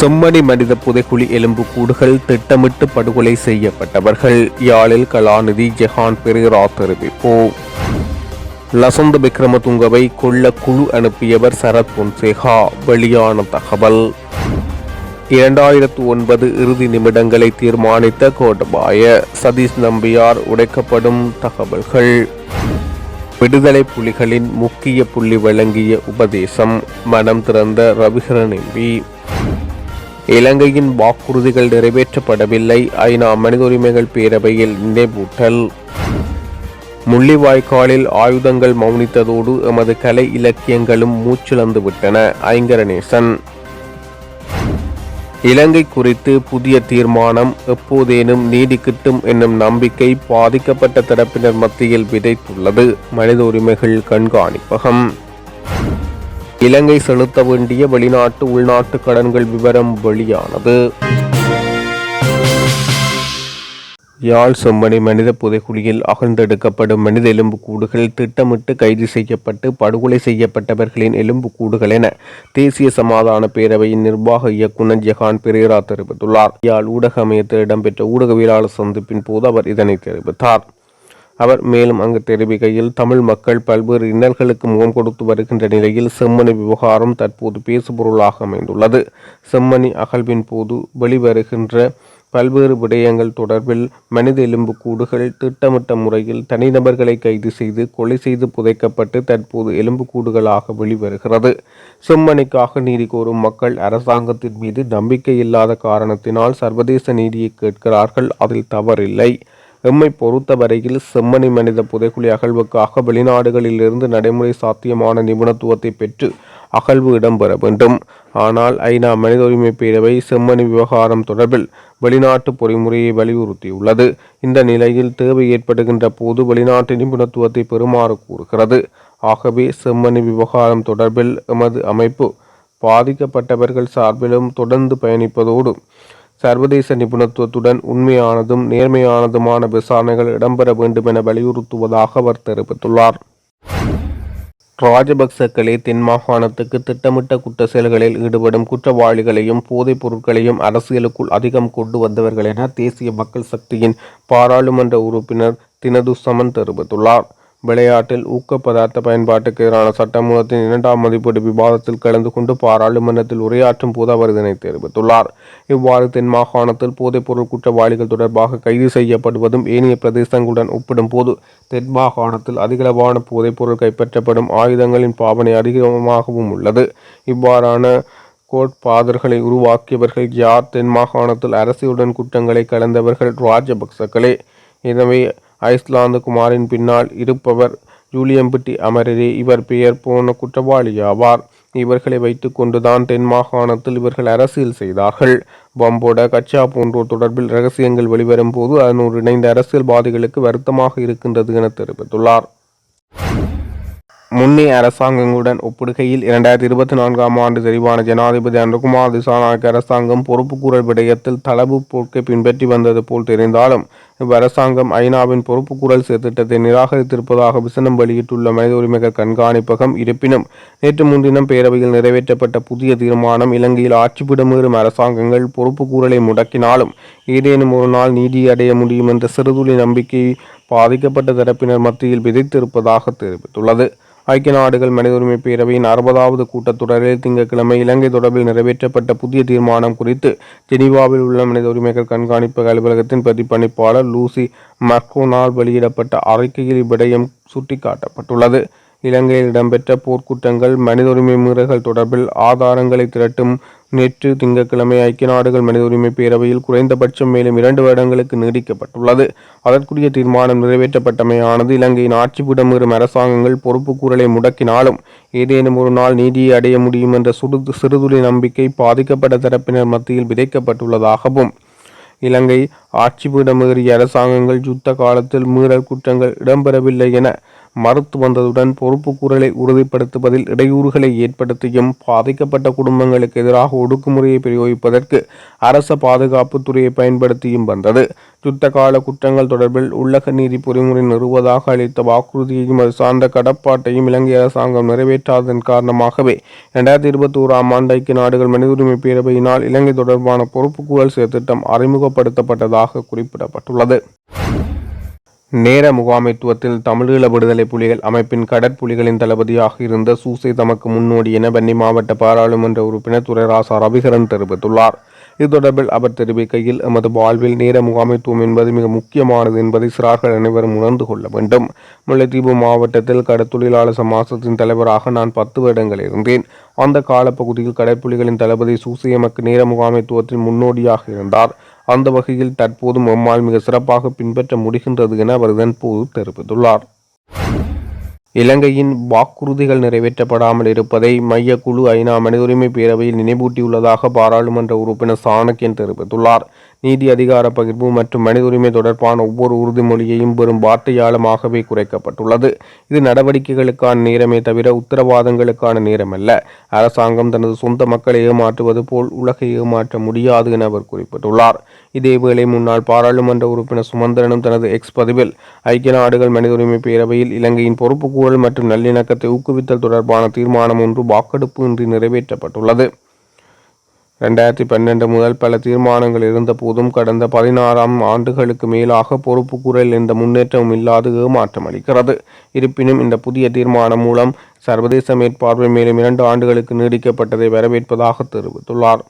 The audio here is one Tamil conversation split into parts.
செம்மணி மனித புதைக்குழி எலும்பு கூடுகள் திட்டமிட்டு படுகொலை செய்யப்பட்டவர்கள். யாழில் கலாநிதி ஜெஹான் பெரேரா தெரிவிப்பு. லசந்த விக்ரமதுங்கவை கொல்ல குழு அனுப்பியவர் சரத் பொன்சேகா. வெளியான தகவல். இரண்டாயிரத்து ஒன்பது இறுதி நிமிடங்களை தீர்மானித்த கோட்டபாய சதீஷ் நம்பியார் உடைக்கப்படும் தகவல்கள். விடுதலை புலிகளின் முக்கிய புள்ளி வழங்கிய உபதேசம். மனம் திறந்த ரவிகரன் எம்பி. இலங்கையின் வாக்குறுதிகள் நிறைவேற்றப்படவில்லை. ஐநா மனித உரிமைகள் பேரவையில் நினைவூட்டல். முள்ளிவாய்க்காலில் ஆயுதங்கள் மௌனித்ததோடு எமது கலை இலக்கியங்களும் மூச்சிழந்து விட்டன. ஐங்கரநேசன். இலங்கை குறித்து புதிய தீர்மானம் எப்போதேனும் நீடிக்கட்டும் என்னும் நம்பிக்கை பாதிக்கப்பட்ட தரப்பினர் மத்தியில் விதைத்துள்ளது. மனித உரிமைகள் கண்காணிப்பகம். இலங்கை செலுத்த வேண்டிய வெளிநாட்டு உள்நாட்டு கடன்கள் விவரம் வெளியானது. யாழ் செம்மணி மனித புதைக்குழியில் அகழ்ந்தெடுக்கப்படும் மனித எலும்புக்கூடுகள் திட்டமிட்டு கைது செய்யப்பட்டு படுகொலை செய்யப்பட்டவர்களின் எலும்புக்கூடுகள் என தேசிய சமாதான பேரவையின் நிர்வாக இயக்குநர் ஜெகான் பெரேரா தெரிவித்துள்ளார். யாழ் ஊடக அமையத்தில் இடம்பெற்ற ஊடகவியலாளர் சந்திப்பின் போது அவர் இதனை தெரிவித்தார். அவர் மேலும் அங்கு தெரிவிக்கையில் தமிழ் மக்கள் பல்வேறு இன்னல்களுக்கு முகம் கொடுத்து வருகின்ற நிலையில் செம்மணி விவகாரம் தற்போது பேசுபொருளாக அமைந்துள்ளது. செம்மணி அகழ்வின் போது வெளிவருகின்ற பல்வேறு விடயங்கள் தொடர்பில் மனித எலும்பு கூடுகள் திட்டமிட்ட முறையில் தனிநபர்களை கைது செய்து கொலை செய்து புதைக்கப்பட்டு தற்போது எலும்புக்கூடுகளாக வெளிவருகிறது. செம்மணிக்காக நீதி கோரும் மக்கள் அரசாங்கத்தின் மீது நம்பிக்கை இல்லாத காரணத்தினால் சர்வதேச நீதியை கேட்கிறார்கள். அதில் தவறில்லை. எம்மை பொறுத்தவரையில் செம்மணி மனித புதைக்குழி அகழ்வுக்காக வெளிநாடுகளிலிருந்து நடைமுறை சாத்தியமான நிபுணத்துவத்தை பெற்று அகழ்வு இடம்பெற வேண்டும். ஆனால் ஐநா மனித உரிமை பேரவை செம்மணி விவகாரம் தொடர்பில் வெளிநாட்டு பொறிமுறையை வலியுறுத்தியுள்ளது. இந்த நிலையில் தேவை ஏற்படுகின்ற போது வெளிநாட்டு நிபுணத்துவத்தை பெறுமாறு கூறுகிறது. ஆகவே செம்மணி விவகாரம் தொடர்பில் எமது அமைப்பு பாதிக்கப்பட்டவர்கள் சார்பிலும் தொடர்ந்து பயணிப்பதோடு சர்வதேச நிபுணத்துவத்துடன் உண்மையானதும் நேர்மையானதுமான விசாரணைகள் இடம்பெற வேண்டும் என வலியுறுத்துவதாக அவர் தெரிவித்துள்ளார். ராஜபக்சக்களே தென் மாகாணத்துக்கு திட்டமிட்ட குற்ற செயல்களில் ஈடுபடும் குற்றவாளிகளையும் போதைப் பொருட்களையும் அரசியலுக்குள் அதிகம் கொண்டு வந்தவர்கள் என தேசிய மக்கள் சக்தியின் பாராளுமன்ற உறுப்பினர் தினது சமன் தெரிவித்துள்ளார். விளையாட்டில் ஊக்க பதார்த்த பயன்பாட்டுக்கு எதிரான சட்டமூலத்தின் இரண்டாம் மதிப்பீடு விவாதத்தில் கலந்து கொண்டு பாராளுமன்றத்தில் உரையாற்றும் போது அவர் இதனை தெரிவித்துள்ளார். இவ்வாறு தென் மாகாணத்தில் போதைப்பொருள் குற்றவாளிகள் தொடர்பாக கைது செய்யப்படுவதும் ஏனைய பிரதேசங்களுடன் ஒப்பிடும் போது தென் மாகாணத்தில் அதிகளவான போதைப்பொருள் கைப்பற்றப்படும் ஆயுதங்களின் பாவனை அதிகமாகவும் உள்ளது. இவ்வாறான கோட்பாதர்களை உருவாக்கியவர்கள் யார்? தென் மாகாணத்தில் அரசியலுடன் குற்றங்களை கலந்தவர்கள் ராஜபக்சக்களே. எனவே ஐஸ்லாந்து குமாரின் பின்னால் இருப்பவர் ஜூலியம்பிட்டி அமரரே. இவர் பெயர் போன குற்றவாளியாவார் இவர்களை வைத்துக்கொண்டுதான் தென் மாகாணத்தில் இவர்கள் அரசியல் செய்தார்கள். பம்போட கச்சா போன்றோர் தொடர்பில் ரகசியங்கள் வெளிவரும் போது அதனோடு இணைந்த அரசியல்வாதிகளுக்கு வருத்தமாக இருக்கின்றது என தெரிவித்துள்ளார். முன்னைய அரசாங்கங்களுடன் ஒப்பிடுகையில் இரண்டாயிரத்தி இருபத்தி நான்காம் ஆண்டு தெரிவான ஜனாதிபதி அனுகுமார் திசாநாயக்க அரசாங்கம் பொறுப்புக்கூறல் விடயத்தில் தளவு போக்கை பின்பற்றி வந்தது போல் தெரிந்தாலும் இவ்வரசாங்கம் ஐநாவின் பொறுப்புக்கூறல் திட்டத்தை நிராகரித்திருப்பதாக விசனம் வெளியிட்டுள்ள மனித உரிமைகள் கண்காணிப்பகம் இருப்பினும் நேற்று முன்தினம் பேரவையில் நிறைவேற்றப்பட்ட புதிய தீர்மானம் இலங்கையில் ஆட்சிப்பிடமேறும் அரசாங்கங்கள் பொறுப்புக்கூறலை முடக்கினாலும் ஏதேனும் ஒரு நாள் நீதி அடைய முடியும் என்ற சிறுதுளி நம்பிக்கை பாதிக்கப்பட்ட தரப்பினர் மத்தியில் விதைத்திருப்பதாக தெரிவித்துள்ளது. ஐக்கிய நாடுகள் மனித உரிமை பேரவையின் அறுபதாவது கூட்டத்தொடரில் திங்கட்கிழமை இலங்கை தொடர்பில் நிறைவேற்றப்பட்ட புதிய தீர்மானம் குறித்து ஜெனீவாவில் உள்ள மனித உரிமைகள் கண்காணிப்பு அலுவலகத்தின் பிரதிபலிப்பாளர் லூசி மர்கோனால் வெளியிடப்பட்ட அறிக்கையில் இவ்விடயம் சுட்டிக்காட்டப்பட்டுள்ளது. இலங்கையில் இடம்பெற்ற போர்க்குற்றங்கள் மனித உரிமை மீறல்கள் தொடர்பில் ஆதாரங்களை திரட்டும் நேற்று திங்கட்கிழமை ஐக்கிய நாடுகள் மனித உரிமை பேரவையில் குறைந்தபட்சம் மேலும் இரண்டு வருடங்களுக்கு நீடிக்கப்பட்டுள்ளது. அதற்குரிய தீர்மானம் நிறைவேற்றப்பட்டமையானது இலங்கையின் ஆட்சிப்பிடமேறும் அரசாங்கங்கள் பொறுப்புக்கூறலை முடக்கினாலும் ஏதேனும் ஒரு நாள் நீதியை அடைய முடியும் என்ற சுடு சிறுதுளி நம்பிக்கை பாதிக்கப்பட்ட தரப்பினர் மத்தியில் விதைக்கப்பட்டுள்ளதாகவும் இலங்கை ஆட்சிபீடமேறிய அரசாங்கங்கள் யுத்த காலத்தில் மீறல் குற்றங்கள் இடம்பெறவில்லை என மறுத்து வந்ததுடன் பொறுப்புக்கூறலை உறுதிப்படுத்துவதில் இடையூறுகளை ஏற்படுத்தியும் பாதிக்கப்பட்ட குடும்பங்களுக்கு எதிராக ஒடுக்குமுறையை பிரயோகிப்பதற்கு அரச பாதுகாப்பு துறையை பயன்படுத்தியும் வந்தது. யுத்த கால குற்றங்கள் தொடர்பில் உள்ளக நீதி பொறிமுறை நிறுவதாக அளித்த வாக்குறுதியையும் அது சார்ந்த கடப்பாட்டையும் இலங்கை அரசாங்கம் நிறைவேற்றாததன் காரணமாகவே இரண்டாயிரத்தி இருபத்தி ஓராம் ஆண்டு ஐக்கிய நாடுகள் மனித உரிமை பேரவையினால் இலங்கை தொடர்பான பொறுப்புக்கூறல் செயற்திட்டம் அறிமுகப்படுத்தப்பட்டதாக குறிப்பிடப்பட்டுள்ளது. நேர முகாமைத்துவத்தில் தமிழீழ விடுதலை புலிகள் அமைப்பின் கடற்புலிகளின் தளபதியாக இருந்த சூசை தமக்கு முன்னோடி என வன்னி மாவட்ட பாராளுமன்ற உறுப்பினர் துரைராசா ரவிகரன் தெரிவித்துள்ளார். இது தொடர்பில் அவர் தெரிவிக்கையில் எமது வாழ்வில் நேர முகாமைத்துவம் என்பது மிக முக்கியமானது என்பதை சிறார்கள் அனைவரும் உணர்ந்து கொள்ள வேண்டும். முல்லைத்தீவு மாவட்டத்தில் கடற்தொழிலாளர் சமாசத்தின் தலைவராக நான் பத்து வருடங்கள் இருந்தேன். அந்த காலப்பகுதியில் கடற்புலிகளின் தளபதி சூசியமக்கு நேர முகாமைத்துவத்தின் முன்னோடியாக இருந்தார். அந்த வகையில் தற்போதும் எம்மால் மிக சிறப்பாக பின்பற்ற முடிகின்றது என அவர் இதன்போது தெரிவித்துள்ளார். இலங்கையின் வாக்குறுதிகள் நிறைவேற்றப்படாமல் இருப்பதை மையக்குழு ஐநா மனித உரிமை பேரவையில் நினைவூட்டியுள்ளதாக பாராளுமன்ற உறுப்பினர் சாணக்கியன் தெரிவித்துள்ளார். நீதி அதிகார பகிர்வு மற்றும் மனித உரிமை தொடர்பான ஒவ்வொரு உறுதிமொழியையும் வெறும் வார்த்தையாளமாகவே குறைக்கப்பட்டுள்ளது. இது நடவடிக்கைகளுக்கான நேரமே தவிர உத்தரவாதங்களுக்கான நேரமல்ல. அரசாங்கம் தனது சொந்த மக்களை ஏமாற்றுவது போல் உலகை ஏமாற்ற முடியாது என அவர் குறிப்பிட்டுள்ளார். இதேவேளை முன்னாள் பாராளுமன்ற உறுப்பினர் சுமந்திரனும் தனது எக்ஸ் பதிவில் ஐக்கிய நாடுகள் மனித உரிமை பேரவையில் இலங்கையின் பொறுப்புக்கூறல் மற்றும் நல்லிணக்கத்தை ஊக்குவித்தல் தொடர்பான தீர்மானம் ஒன்று வாக்கெடுப்பு இன்றி நிறைவேற்றப்பட்டுள்ளது. ரெண்டாயிரத்தி பன்னெண்டு முதல் பல தீர்மானங்கள் இருந்த போதும் கடந்த பதினாறாம் ஆண்டுகளுக்கு மேலாக பொறுப்பு குரல் எந்த முன்னேற்றமும் இல்லாது ஏமாற்றம் அளிக்கிறது. இருப்பினும் இந்த புதிய தீர்மானம் மூலம் சர்வதேச மேற்பார்வை மேலும் இரண்டு ஆண்டுகளுக்கு நீடிக்கப்பட்டதை வரவேற்பதாக தெரிவித்துள்ளார்.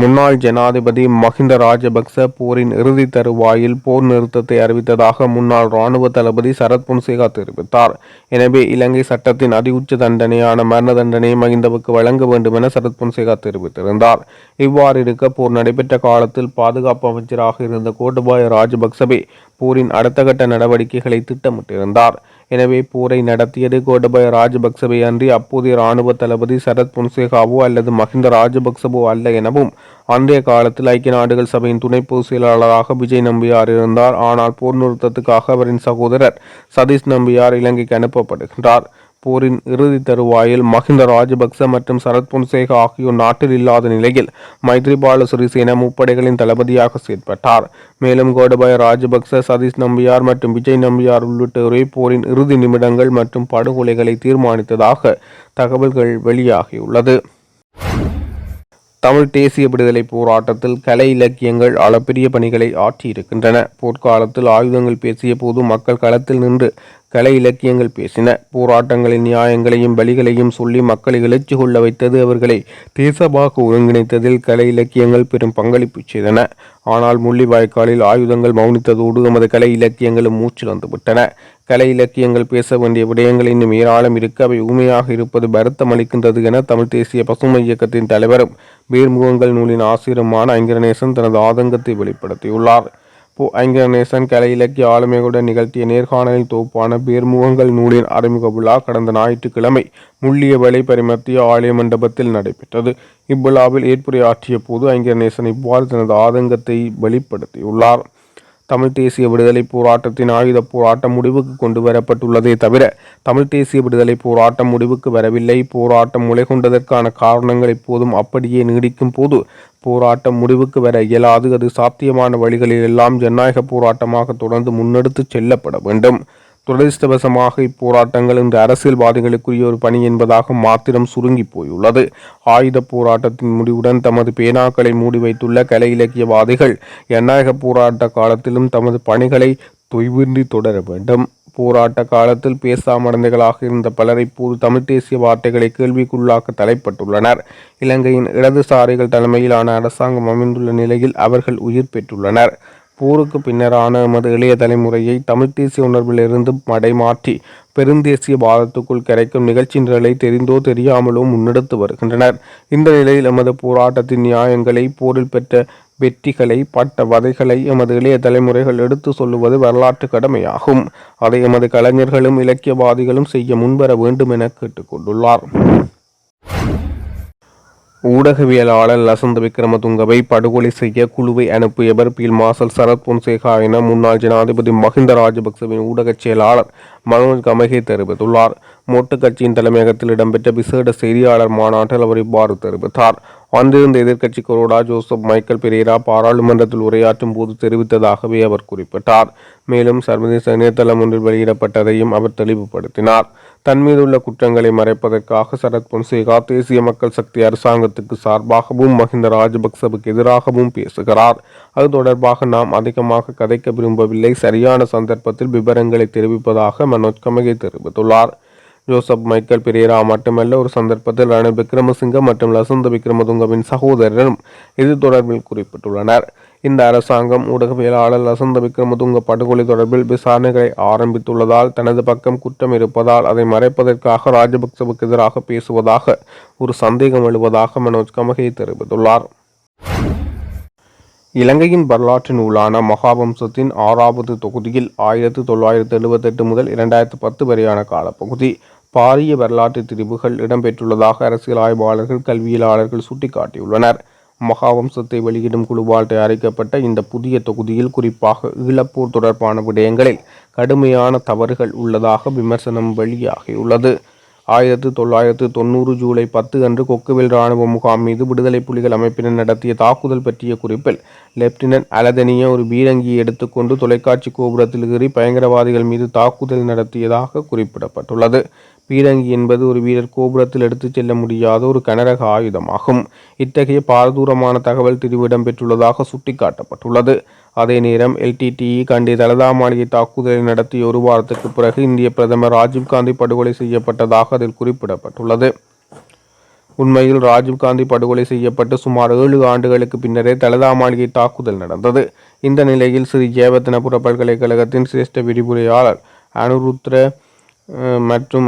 முன்னாள் ஜனாதிபதி மஹிந்த ராஜபக்ச போரின் இறுதி தருவாயில் போர் நிறுத்தத்தை அறிவித்ததாக முன்னாள் இராணுவ தளபதி சரத் பொன்சேகா தெரிவித்தார். எனவே இலங்கை சட்டத்தின் அதிஉச்ச தண்டனையான மரண தண்டனையை மஹிந்தவுக்கு வழங்க வேண்டும் என சரத் பொன்சேகா தெரிவித்திருந்தார். இவ்வாறு இருக்க போர் நடைபெற்ற காலத்தில் பாதுகாப்பு அமைச்சராக இருந்த கோட்டபாய ராஜபக்சவே போரின் அடுத்த கட்ட நடவடிக்கைகளை திட்டமிட்டிருந்தார். எனவே போரை நடத்தியது கோட்டபய ராஜபக்சவை அன்றி அப்போதைய இராணுவ தளபதி சரத் பொன்சேகாவோ அல்லது மஹிந்த ராஜபக்சவோ அல்ல எனவும் அன்றைய காலத்தில் ஐக்கிய நாடுகள் சபையின் துணை பொதுச் செயலாளராக விஜய் நம்பியார் இருந்தார். ஆனால் போர் நிறுத்தத்துக்காக அவரின் சகோதரர் சதீஷ் நம்பியார் இலங்கைக்கு அனுப்பப்படுகின்றார். போரின் இறுதி தருவாயில் மஹிந்த ராஜபக்ச மற்றும் சரத் பொன்சேகா ஆகியோர் நாட்டில் இல்லாத நிலையில் மைத்ரிபால சிறிசேன முப்படைகளின் தளபதியாக செயற்பட்டார். மேலும் கோடபாய ராஜபக்ச சதீஷ் நம்பியார் மற்றும் விஜய் நம்பியார் உள்ளிட்டோரே போரின் இறுதி நிமிடங்கள் மற்றும் படுகொலைகளை தீர்மானித்ததாக தகவல்கள் வெளியாகியுள்ளது. தமிழ் தேசிய விடுதலை போராட்டத்தில் கலை இலக்கியங்கள் அளப்பரிய பணிகளை ஆற்றியிருக்கின்றன. போர்க்காலத்தில் ஆயுதங்கள் பேசிய போது மக்கள் களத்தில் நின்று கலை இலக்கியங்கள் பேசின போராட்டங்களின் நியாயங்களையும் பலிகளையும் சொல்லி மக்களை எழுச்சி கொள்ள வைத்தது அவர்களை தேசமாக ஒருங்கிணைத்ததில் கலை இலக்கியங்கள் பெரும் பங்களிப்பு செய்தன. ஆனால் முள்ளிவாய்க்காலில் ஆயுதங்கள் மௌனித்ததோடு நமது கலை இலக்கியங்களும் மூச்சிழந்து வந்துவிட்டன கலை இலக்கியங்கள் பேச வேண்டிய விடயங்கள் இன்னும் ஏராளம் இருக்க. அவை உண்மையாக இருப்பது வருத்தம் அளிக்கின்றது என தமிழ் தேசிய பசுமை இயக்கத்தின் தலைவரும் வேர்முகங்கள் நூலின் ஆசிரியருமான ஐங்கரநேசன் தனது ஆதங்கத்தை வெளிப்படுத்தியுள்ளார். போ ஐங்கரநேசன் கலை இலக்கிய ஆளுமைகளுடன் நிகழ்த்திய நேர்காணலில் தொகுப்பான பேர்முகங்கள் நூலின் அறிமுக விழா கடந்த ஞாயிற்றுக்கிழமை முள்ளிய வலை பரிமத்திய ஆலய மண்டபத்தில் நடைபெற்றது. இவ்விழாவில் ஏற்புரையாற்றிய போது ஐங்கரநேசன் இவ்வாறு தனது ஆதங்கத்தை வெளிப்படுத்தியுள்ளார். தமிழ் தேசிய விடுதலை போராட்டத்தின் ஆயுத போராட்டம் முடிவுக்கு கொண்டு வரப்பட்டுள்ளதே தவிர தமிழ் தேசிய விடுதலை போராட்டம் முடிவுக்கு வரவில்லை. போராட்டம் முளைகொண்டதற்கான காரணங்கள் இப்போதும் அப்படியே நீடிக்கும் போது போராட்டம் முடிவுக்கு வர இயலாது. அது சாத்தியமான வழிகளில் எல்லாம் ஜனநாயக போராட்டமாக தொடர்ந்து முன்னெடுத்து செல்லப்பட வேண்டும். துரதிருஷ்டவசமாக இப்போராட்டங்கள் இந்த அரசியல்வாதிகளுக்குரிய ஒரு பணி என்பதாக மாத்திரம் சுருங்கி போயுள்ளது. ஆயுத போராட்டத்தின் முடிவுடன் தமது பேனாக்களை மூடி வைத்துள்ள கலை இலக்கியவாதிகள் ஜனநாயக போராட்ட காலத்திலும் தமது பணிகளை தொய்வின்றி தொடர வேண்டும். போராட்ட காலத்தில் பேசாமடந்தைகளாக இருந்த பலர் இப்போது தமிழ் தேசிய வார்த்தைகளை கேள்விக்குள்ளாக்க தலைப்பட்டுள்ளனர். இலங்கையின் இடதுசாரிகள் தலைமையிலான அரசாங்கம் அமைந்துள்ள நிலையில் அவர்கள் உயிர் பெற்றுள்ளனர். போருக்கு பின்னரான எமது இளைய தலைமுறையை தமிழ் தேசிய உணர்விலிருந்து மடைமாற்றி பெருந்தேசிய வாதத்துக்குள் கிடைக்கும் நிகழ்ச்சி நிரலை தெரிந்தோ தெரியாமலோ முன்னெடுத்து வருகின்றனர். இந்த நிலையில் எமது போராட்டத்தின் நியாயங்களை போரில் பெற்ற வெற்றிகளை பட்ட வதைகளை எமது இளைய தலைமுறைகள் எடுத்து சொல்லுவது வரலாற்று கடமையாகும். அதை எமது கலைஞர்களும் இலக்கியவாதிகளும் செய்ய முன்வர வேண்டும் என கேட்டுக்கொண்டுள்ளார். ஊடகவியலாளர் லசந்த விக்ரமதுங்கவை படுகொலை செய்ய குழுவை அனுப்பியவர் பீல் மாசல் சரத் பொன்சேகா என முன்னாள் ஜனாதிபதி மஹிந்த ராஜபக்சவின் ஊடகச் செயலாளர் மனோஜ் கமகே தெரிவித்துள்ளார். மொட்டு கட்சியின் தலைமையகத்தில் இடம்பெற்ற விசேட செய்தியாளர் மாநாட்டில் அவர் இவ்வாறு தெரிவித்தார். அன்றிருந்த எதிர்க்கட்சி கொரோடா ஜோசப் மைக்கேல் பெரேரா பாராளுமன்றத்தில் உரையாற்றும் போது தெரிவித்ததாகவே அவர் குறிப்பிட்டார். மேலும் சர்வதேச இணையதளம் ஒன்றில் வெளியிடப்பட்டதையும் அவர் தெளிவுபடுத்தினார். தன் மீதுள்ள குற்றங்களை மறைப்பதற்காக சரத் பொன்சேகா தேசிய மக்கள் சக்தி அரசாங்கத்துக்கு சார்பாகவும் மஹிந்த ராஜபக்சவுக்கு எதிராகவும் பேசுகிறார். அது தொடர்பாக நாம் அதிகமாக கதைக்க விரும்பவில்லை. சரியான சந்தர்ப்பத்தில் விவரங்களை தெரிவிப்பதாக மனோஜ் கமகே தெரிவித்துள்ளார். ஜோசப் மைக்கேல் பெரேரா மட்டுமல்ல ஒரு சந்தர்ப்பத்தில் ரணில் விக்ரமசிங்க மற்றும் லசந்த விக்ரமதுங்கவின் சகோதரரும் இது தொடர்பில் குறிப்பிட்டுள்ளனர். இந்த அரசாங்கம் ஊடகவியலாளர் லசந்த விக்ரமதுங்க படுகொலை தொடர்பில் விசாரணைகளை ஆரம்பித்துள்ளதால் தனது பக்கம் குற்றம் இருப்பதால் அதை மறைப்பதற்காக ராஜபக்சவுக்கு எதிராக பேசுவதாக ஒரு சந்தேகம் எழுவதாக மனோஜ் கமகே தெரிவித்துள்ளார். இலங்கையின் வரலாற்று நூலான மகாவம்சத்தின் ஆறாவது தொகுதியில் ஆயிரத்தி தொள்ளாயிரத்தி எழுபத்தெட்டு முதல் இரண்டாயிரத்தி பத்து வரையான காலப்பகுதி பாரிய வரலாற்று திரிவுகள் இடம்பெற்றுள்ளதாக அரசியல் ஆய்வாளர்கள் கல்வியலாளர்கள் சுட்டிக்காட்டியுள்ளனர். மகாவம்சத்தை வெளியிடும் குழுவால் தயாரிக்கப்பட்ட இந்த புதிய தொகுதியில் குறிப்பாக ஈழப்போர் தொடர்பான விடயங்களில் கடுமையான தவறுகள் உள்ளதாக விமர்சனம் வெளியாகியுள்ளது. ஆயிரத்து தொள்ளாயிரத்து தொண்ணூறு ஜூலை பத்து அன்று கொக்குவில் இராணுவ முகாம் மீது விடுதலை புலிகள் அமைப்பினர் நடத்திய தாக்குதல் பற்றிய குறிப்பில் லெப்டினன்ட் அலதனிய ஒரு பீரங்கியை எடுத்துக்கொண்டு தொலைக்காட்சி கோபுரத்தில் ஏறி பயங்கரவாதிகள் மீது தாக்குதல் நடத்தியதாக குறிப்பிடப்பட்டுள்ளது. பீரங்கி என்பது ஒரு வீரர் கோபுரத்தில் எடுத்துச் செல்ல முடியாத ஒரு கனரக ஆயுதமாகும். இத்தகைய பாரதூரமான தகவல் திரிவு இடம்பெற்றுள்ளதாக சுட்டிக்காட்டப்பட்டுள்ளது. அதே நேரம் எல்டிடிஇ கண்டி தலதா மாளிகை தாக்குதலை நடத்திய ஒரு வாரத்துக்கு பிறகு இந்திய பிரதமர் ராஜீவ்காந்தி படுகொலை செய்யப்பட்டதாக அதில் குறிப்பிடப்பட்டுள்ளது. உண்மையில் ராஜீவ்காந்தி படுகொலை செய்யப்பட்டு சுமார் ஏழு ஆண்டுகளுக்கு பின்னரே தலதா மாளிகை தாக்குதல் நடந்தது. இந்த நிலையில் ஸ்ரீ ஜெயவர்தனபுர பல்கலைக்கழகத்தின் சிரேஷ்ட விரிவுரையாளர் அனுருத்ர மற்றும்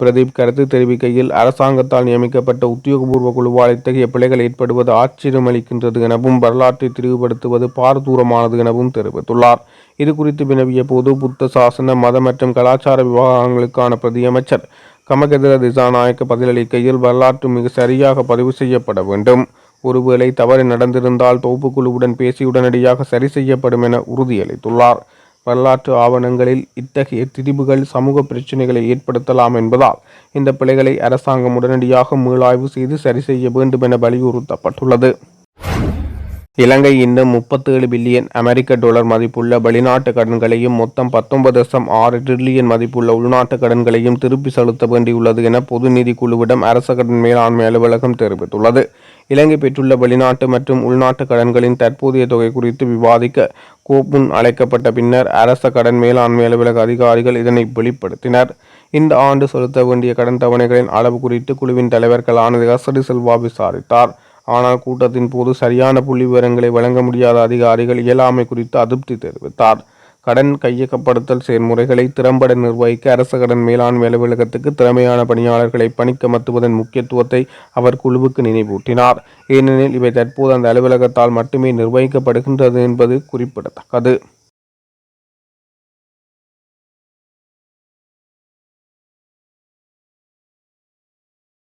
பிரதீப் கருத்து தெரிவிக்கையில் அரசாங்கத்தால் நியமிக்கப்பட்ட உத்தியோகபூர்வ குழுவால் இத்தகைய பிழைகள் ஏற்படுவது ஆச்சரியமளிக்கின்றது எனவும் வரலாற்றை தெளிவுபடுத்துவது பாரதூரமானது எனவும் தெரிவித்துள்ளார். இது குறித்து வினவிய போது புத்த சாசன மத மற்றும் கலாச்சார விவகாரங்களுக்கான பிரதியமைச்சர் கமகதிர திசாநாயக்க பதிலளிக்கையில் வரலாற்று மிக சரியாக பதிவு செய்யப்பட வேண்டும். ஒருவேளை தவறு நடந்திருந்தால் தொகுப்புக்குழுவுடன் பேசி உடனடியாக சரி செய்யப்படும் என உறுதியளித்துள்ளார். வரலாற்று ஆவணங்களில் இத்தகைய திரிபுகள் சமூக பிரச்சினைகளை ஏற்படுத்தலாம் என்பதால் இந்த பிழைகளை அரசாங்கம் உடனடியாக மீளாய்வு செய்து சரி செய்ய வேண்டும் என வலியுறுத்தப்பட்டுள்ளது. இலங்கை இன்னும் முப்பத்தேழு பில்லியன் அமெரிக்க டாலர் மதிப்புள்ள வெளிநாட்டு கடன்களையும் மொத்தம் பத்தொன்பது தசம் ஆறு டிரில்லியன் மதிப்புள்ள உள்நாட்டு கடன்களையும் திருப்பி செலுத்த வேண்டியுள்ளது என பொது நிதி குழுவிடம் அரச கடன் மேலாண்மை அலுவலகம் தெரிவித்துள்ளது. இலங்கை பெற்றுள்ள வெளிநாட்டு மற்றும் உள்நாட்டு கடன்களின் தற்போதைய தொகை குறித்து விவாதிக்க கோப்புன் அழைக்கப்பட்ட பின்னர் அரச கடன் மேலாண்மை அலுவலக அதிகாரிகள் இதனை வெளிப்படுத்தினர். இந்த ஆண்டு செலுத்த வேண்டிய கடன் தவணைகளின் அளவு குறித்து குழுவின் தலைவர்களான ஹசரி செல்வா விசாரித்தார். ஆனால் கூட்டத்தின் போது சரியான புள்ளி விவரங்களை வழங்க முடியாத அதிகாரிகள் இயலாமை குறித்து அதிருப்தி தெரிவித்தார். கடன் கையகப்படுத்தல் செயல்முறைகளை திறம்பட நிர்வகிக்க அரச கடன் மேலாண்மை அலுவலகத்துக்கு திறமையான பணியாளர்களை பணிக்கமர்த்துவதன் முக்கியத்துவத்தை அவர் குழுவுக்கு நினைவூட்டினார். ஏனெனில் இவை தற்போது அந்த அலுவலகத்தால் மட்டுமே நிர்வகிக்கப்படுகின்றது என்பது குறிப்பிடத்தக்கது.